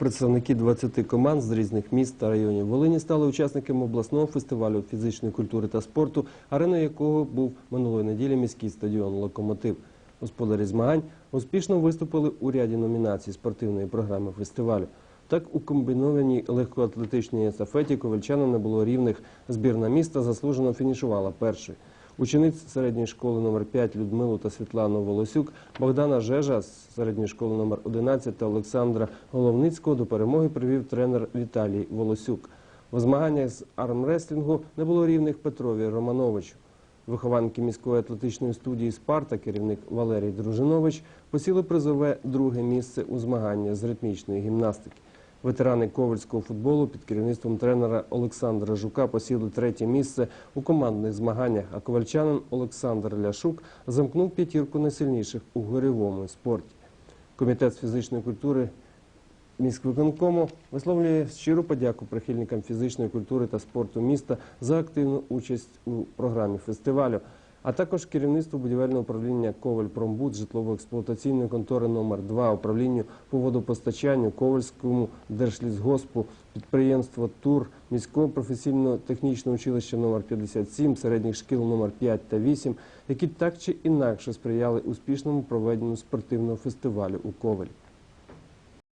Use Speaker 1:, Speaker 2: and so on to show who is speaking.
Speaker 1: Представники 20 команд з різних міст та районів Волині стали учасниками обласного фестивалю фізичної культури та спорту, ареною якого був минулої неділі міський стадіон Локомотив. Господарі змагань успішно виступили у ряді номінацій спортивної програми фестивалю. Так, у комбінованій легкоатлетичній естафеті ковальчанам не було рівних. Збірна міста заслужено фінішувала першою. Учениць середньої школи номер 5 Людмилу та Світлану Волосюк, Богдана Жежа з середньої школи номер 11 та Олександра Головницького до перемоги привів тренер Віталій Волосюк. В змаганнях з армреслінгу не було рівних Петрові Романовичу. Вихованки міської атлетичної студії «Спарта», керівник Валерій Дружинович, посіли призове друге місце у змаганнях з ритмічної гімнастики. Ветерани ковальського футболу під керівництвом тренера Олександра Жука посіли третє місце у командних змаганнях, а ковальчанин Олександр Ляшук замкнув п'ятірку найсильніших у горівому спорті. Комітет з фізичної культури міськвиконкому висловлює щиру подяку прихильникам фізичної культури та спорту міста за активну участь у програмі фестивалю, а також керівництву будівельного управління Коваль-Промбуд житлово-експлуатаційної контори номер 2 управлінню по водопостачанню Ковальському держлісгоспу, підприємство ТУР, міського професійно-технічного училища номер 57 середніх шкіл номер 5 та 8, які так чи інакше сприяли успішному проведенню спортивного фестивалю у Ковалі.